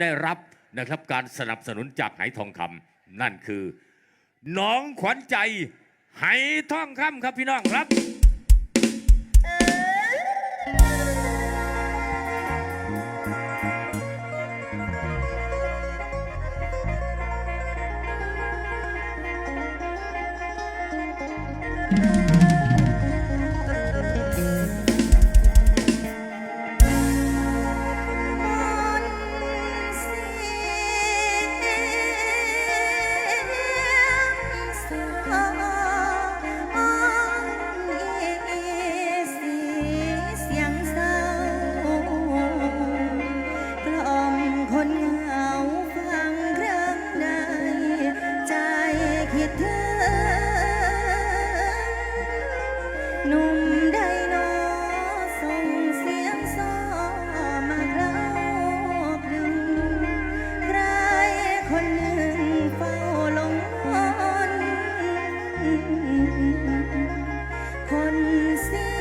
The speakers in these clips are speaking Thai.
ได้รับนะครับการสนับสนุนจากไหทองคำนั่นคือ น้องขวัญใจไหทองคำครับพี่น้องครับ คนเสีย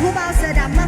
ผู้บ่าวเสื้อดำ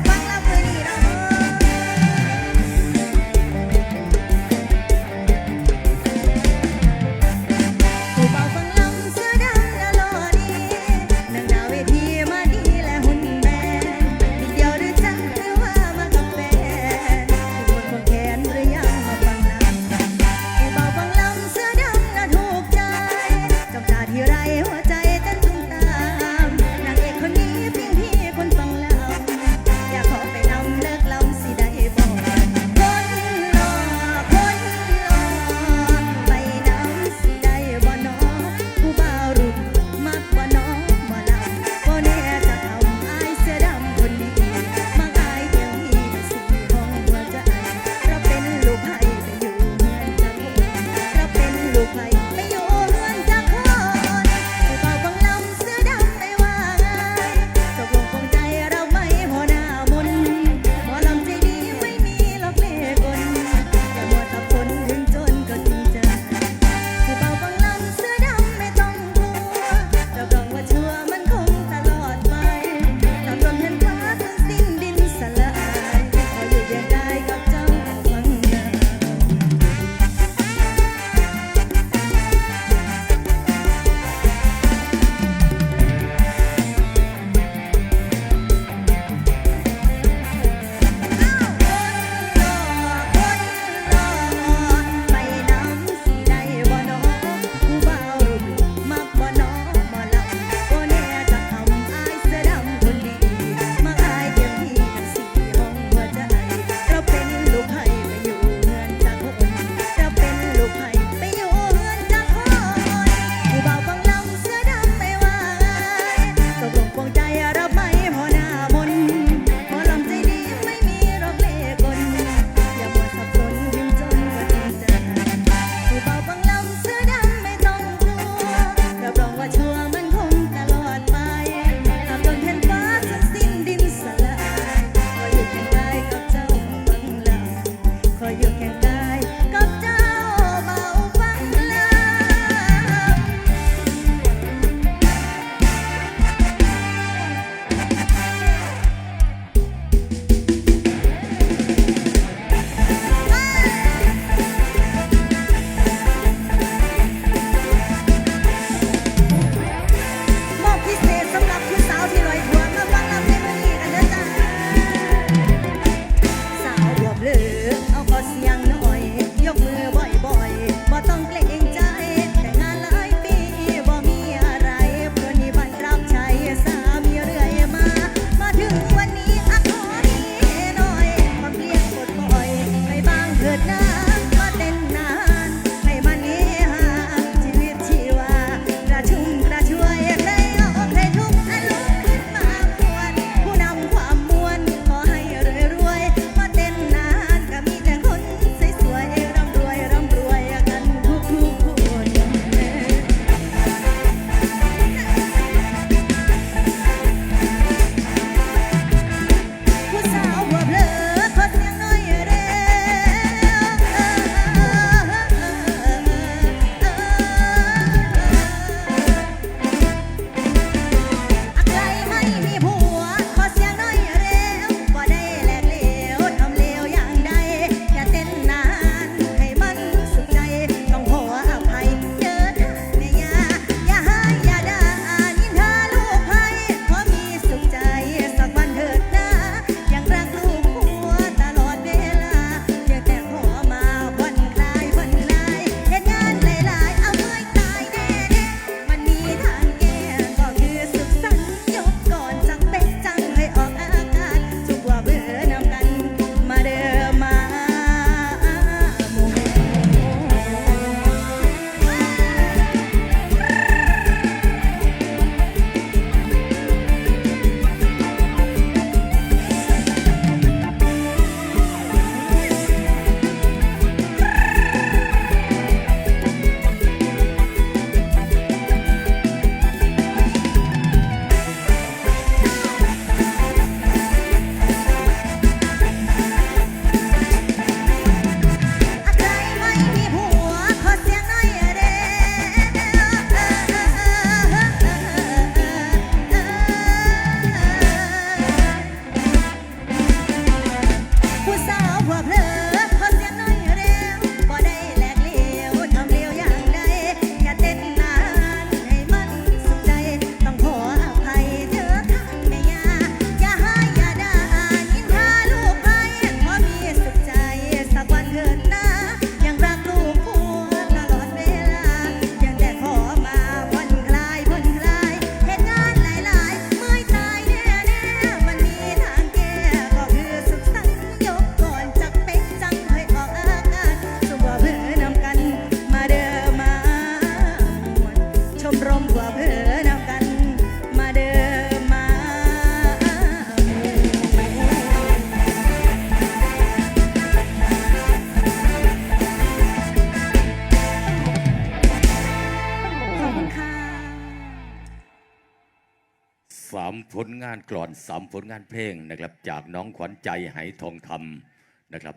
สามผลงานกลอนสามผลงานเพลงนะครับ จากน้องขวัญใจไหทองคำนะครับ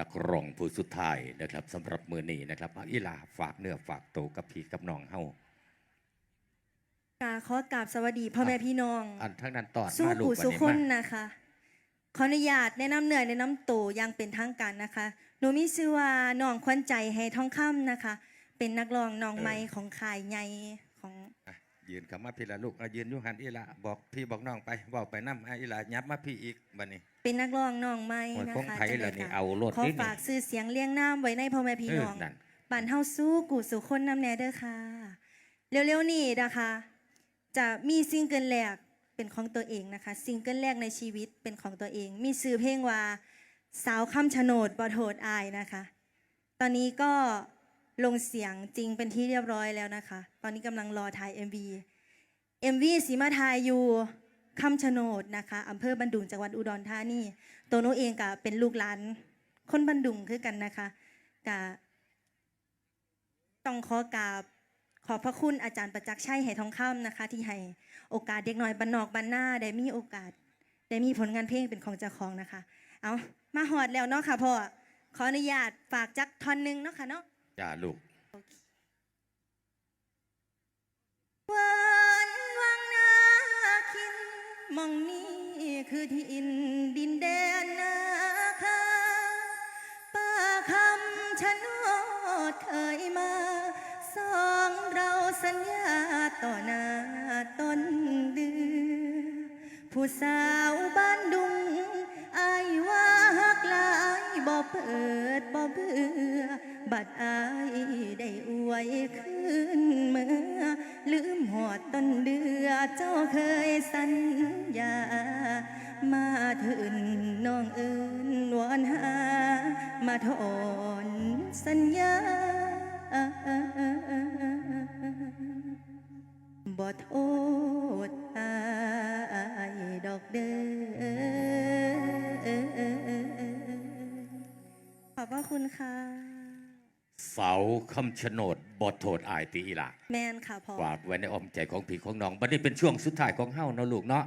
นักร้องผู้สุดท้ายนะครับสำหรับมือนี้นะครับเอาอีหลาฝากเนื้อฝากตัวกับพี่กับน้องเฮากาขอกราบสวัสดีพ่อแม่พี่น้องอันทั้งนั้นตอดสู้มาลูกผู้วันสุนี้คนมานะคะขออนุญาตแนะนำเหนื่อยแนะนำตัวอยังเป็นทางการนะคะหนูมีชื่อว่าน้องควันใจให้ทองคำนะคะ เป็นนักร้องน้องไม้ของขายใหญ่ของอะ ยืนคำว่าพี่ละลูกเอายืนอยุหันอีหละบอกพี่บอกน้องไปบอกไปน้ำอะอีหละยับมาพี่อีกบันนี้ เป็นนักร้องน้องไม้โอ้ยนะของคะไผ่ละนี่จังใดเอาโลดขอนี่นี่ ฝากซื้อเสียงเลี้ยงน้ำไว้ในพ่อแม่พี่เออน้อง นั่น บันเฮาสู้กูสู่คนน้ำแน่เด้อค่ะ เร็วๆนี้นะคะ จะมีซิงเกิลแรกเป็นของตัวเองนะคะซิงเกิลแรกในชีวิตเป็นของตัวเอง มีชื่อเพลงว่าสาวคำชะโนดบอโทษอายนะคะ ตอนนี้ก็ ลงเสียงจริงเป็นที่เรียบร้อยแล้วนะคะ ตอนนี้กำลังรอถ่าย MV MV สีมาทายอยู่คำชะโนดนะคะอำเภอบันดุงจังหวัดอุดรธานีตัวโนเองก็เป็นลูกหลานคนบันดุงคือกันนะคะกะต้องขอกราบขอบพระคุณอาจารย์ประจักษ์ชัยไหทองคำนะคะ ที่ให้โอกาสเด็กน้อยบ้านนอกบ้านหน้าได้มีโอกาส ได้มีผลงานเพลงเป็นของเจ้าของนะคะ เอามาหอดแล้วเนาะค่ะพ่อขออนุญาตฝากจักท่อนหนึงเนาะค่ะเนาะ จ้าลูกวันวังนาคินมองนี้คือที่อินดินแดนนาคาป่าคำชะโนดเคยมา สองเราสัญญาต่อหน้าต้นเดือผู้สาวบ้านดุงอายว่าฮักลายบ่เปิดบ่เบื่อ บัดอายได้อวยขึ้นเมื่อ ลืมหอดต้นเดือเจ้าเคยสัญญา มาถึงน้องเอิญวอนหา มาถอนสัญญาบ่โทษอายดอกเด้อขอบพระคุณค่ะ เสาคำชะโนดบทโทษอายตีอีหละแมนค่ะพ่อ ฝากไว้ในอ้อมใจของพี่ของน้องบัดนี้เป็นช่วงสุดท้ายของเฮาเนาะลูกเนาะ